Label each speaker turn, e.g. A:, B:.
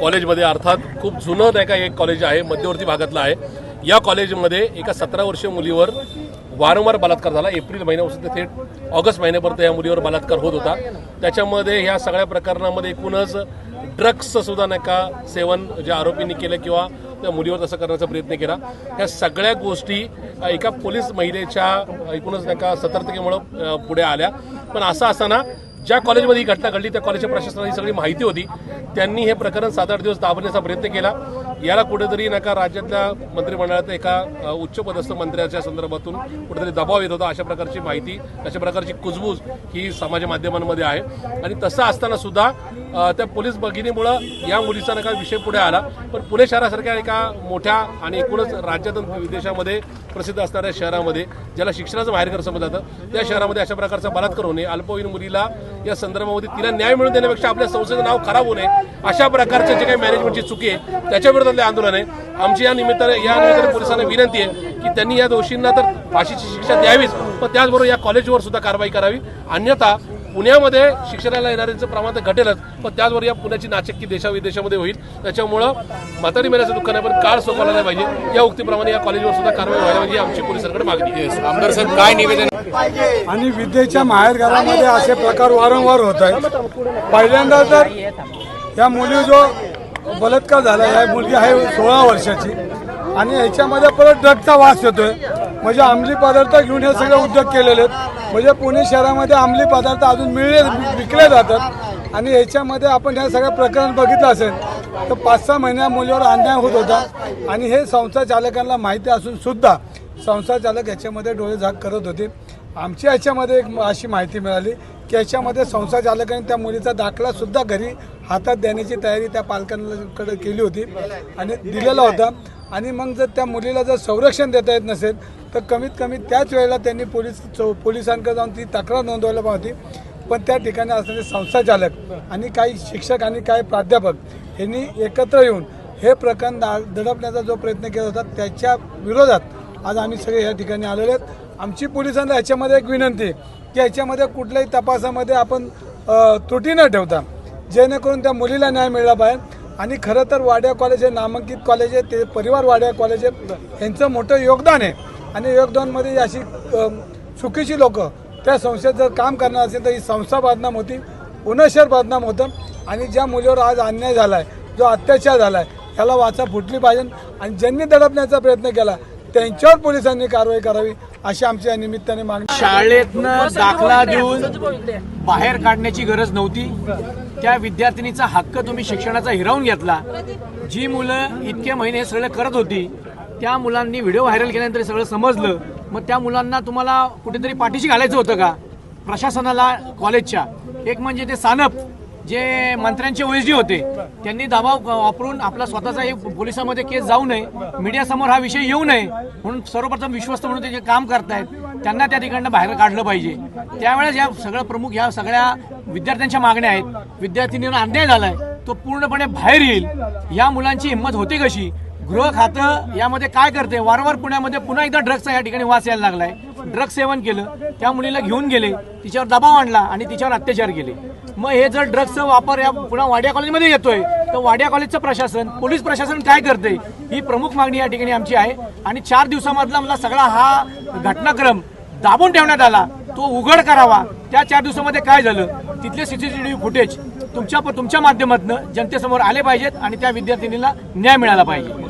A: कॉलेजमध्ये अर्थात खूप जुनं नाही का एक कॉलेज आहे मध्यवर्ती भागातलं आहे. या कॉलेजमध्ये एका सतरा वर्षीय मुलीवर वारंवार बलात्कार झाला. एप्रिल महिन्यापासून ते थेट ऑगस्ट महिन्यापर्यंत या मुलीवर बलात्कार होत होता. त्याच्यामध्ये ह्या सगळ्या प्रकरणामध्ये एकूणच ड्रग्सचं सुद्धा नाही का सेवन ज्या आरोपींनी केलं किंवा त्या मुलीवर तसं करण्याचा प्रयत्न केला. ह्या सगळ्या गोष्टी एका पोलीस महिलेच्या एकूणच नाही का सतर्कतेमुळं पुढे आल्या. पण असं असताना ज्या कॉलेजमध्ये ही घटना घडली त्या कॉलेजच्या प्रशासनाला ही सगळी माहिती होती. त्यांनी हे प्रकरण सात आठ दिवस दाबण्याचा प्रयत्न केला. याला कुठेतरी नका राज्यातल्या मंत्रिमंडळात एका उच्चपदस्थ मंत्र्याच्या संदर्भातून कुठेतरी दबाव येत होता अशा प्रकारची माहिती अशा प्रकारची कुजबूज ही समाज माध्यमांमध्ये आहे. आणि तसं असताना सुद्धा त्या पोलीस भगिनीमुळं या मुलीचा नका विषय पुढे आला. पण पुणे शहरासारख्या एका मोठ्या आणि एकूणच राज्यातून विदेशामध्ये प्रसिद्ध असणाऱ्या शहरामध्ये ज्याला शिक्षणाचं माहेरघर समजलं जातं त्या शहरामध्ये अशा प्रकारचा बलात्कार होणे अल्पवयीन मुलीला या संदर्भामध्ये तिला न्याय मिळवून देण्यापेक्षा आपल्या संस्थेचं नाव खराब होणे अशा प्रकारचे जे काही मॅनेजमेंटची चुकी आहे त्याच्या विरोधातले आंदोलन आहे आमची या निमित्ताने या निमित्ताने पोलिसांना विनंती आहे की त्यांनी या दोषींना तर फाशीची शिक्षा द्यावीच पण त्याचबरोबर या कॉलेजवर सुद्धा कारवाई करावी. अन्यथा पुण्यामध्ये शिक्षणाला येणाऱ्यांचं प्रमाण तर घटेलच पण त्याचबरोबर या पुण्याची नाचक्की देशा विदेशामध्ये होईल. त्याच्यामुळं म्हातारी मेल्याचं दुःख नाही पण काळ सोपवला नाही पाहिजे. या उक्तीप्रमाणे या कॉलेजवर सुद्धा कारवाई व्हायला पाहिजे ही आमची पोलिसांकडे मागणी आहे.
B: आमदार साहेब काय निवेदन?
C: आणि विद्येच्या माहेरघरामध्ये असे प्रकार वारंवार होत आहेत. पहिल्यांदा तर या मुली जो बलात्कार झाला. या मुलगी आहे सोळा वर्षाची. आणि ह्याच्यामध्ये परत ड्रगचा वास येतोय. म्हणजे अंमली पदार्थ घेऊन हे सगळे उद्योग केलेले आहेत. म्हणजे पुणे शहरामध्ये अंमली पदार्थ अजून मिळले विकले जातात. आणि ह्याच्यामध्ये आपण ह्या सगळ्या प्रकरण बघितलं असेल तर पाच सहा महिन्या मुलीवर अन्याय होत होता. आणि हे संस्था चालकांना माहिती असून सुद्धा संस्था चालक याच्यामध्ये डोळे झाक करत होते. आमची याच्यामध्ये एक अशी माहिती मिळाली की याच्यामध्ये संसार चालक आणि त्या मुलीचा दाखला सुद्धा घरी हातात देण्याची तयारी त्या पालकांकडे केली होती आणि दिलेला होता. आणि मग जर त्या मुलीला जर संरक्षण देता येत नसेल तर कमीत कमी त्याच वेळेला त्यांनी पोलीस चौ पोलिसांकडे जाऊन ती तक्रार नोंदवायला पाहिजे पण त्या ठिकाणी असणारे संस्था चालक आणि काही शिक्षक आणि काही प्राध्यापक यांनी एकत्र येऊन हे प्रकरण दा दडपण्याचा जो प्रयत्न केला होता त्याच्या विरोधात आज आम्ही सगळे या ठिकाणी आलेले आहेत. आमची पोलिसांना याच्यामध्ये एक विनंती आहे. की याच्यामध्ये कुठल्याही तपासामध्ये आपण त्रुटी न ठेवता जेणेकरून त्या मुलीला न्याय मिळाला पाहिजे. आणि खरं तर वाड्या कॉलेज हे नामांकित कॉलेज आहे ते परिवार वाड्या कॉलेज आहे. यांचं मोठं योगदान आहे. आणि योगदानमध्ये अशी चुकीची लोक त्या संस्थेत जर काम करणार असेल तर ही संस्था बदनाम होती उनशर बदनाम होतं. आणि ज्या मुलीवर आज अन्याय झाला आहे जो अत्याचार झाला आहे त्याला वाचा फुटली पाहिजे. आणि ज्यांनी दडपण्याचा प्रयत्न केला त्यांच्यावर पोलिसांनी कारवाई करावी अशी आमच्या या निमित्ताने मागणी
B: शाळेतनं दाखला देऊन बाहेर काढण्याची गरज नव्हती. त्या विद्यार्थिनीचा हक्क तुम्ही शिक्षणाचा हिरावून घेतला. जी मुलं इतके महिने हे सगळं करत होती त्या मुलांनी व्हिडिओ व्हायरल केल्यानंतर सगळं समजलं. मग त्या मुलांना तुम्हाला कुठेतरी पाठीशी घालायचं होतं का? प्रशासनाला कॉलेजच्या. एक म्हणजे ते सानप. जे मंत्र्यांचे ओएसडी होते त्यांनी दबाव वापरून आपला स्वतःचा एक पोलिसांमध्ये केस जाऊ नये मीडियासमोर हा विषय येऊ नये म्हणून सर्वप्रथम विश्वस्त म्हणून ते जे काम करतायत त्यांना त्या ठिकाणी बाहेर काढलं पाहिजे. त्यावेळेस या सगळं प्रमुख या सगळ्या विद्यार्थ्यांच्या मागण्या आहेत. विद्यार्थिनींना अन्याय झालाय तो पूर्णपणे बाहेर येईल. या मुलांची हिंमत होते कशी? गृह खातं यामध्ये काय करते? वारंवार पुण्यामध्ये पुन्हा एकदा ड्रग्सचा या ठिकाणी वास यायला लागलाय. ड्रग्स सेवन केलं त्या मुलीला घेऊन गेले तिच्यावर दबाव आणला आणि तिच्यावर अत्याचार केले. मग हे जर ड्रग्सचा वापर या पुन्हा वाड्या कॉलेजमध्ये येतोय तर वाड्या कॉलेजचं प्रशासन पोलीस प्रशासन काय करते ही प्रमुख मागणी या ठिकाणी आमची आहे. आणि चार दिवसामधला मला सगळा हा घटनाक्रम दाबून ठेवण्यात आला. तो उघड करावा. त्या चार दिवसामध्ये काय झालं? तिथले सीसीटीव्ही फुटेज तुमच्या तुमच्या माध्यमातून जनतेसमोर आले पाहिजेत आणि त्या विद्यार्थिनीला न्याय मिळाला पाहिजे.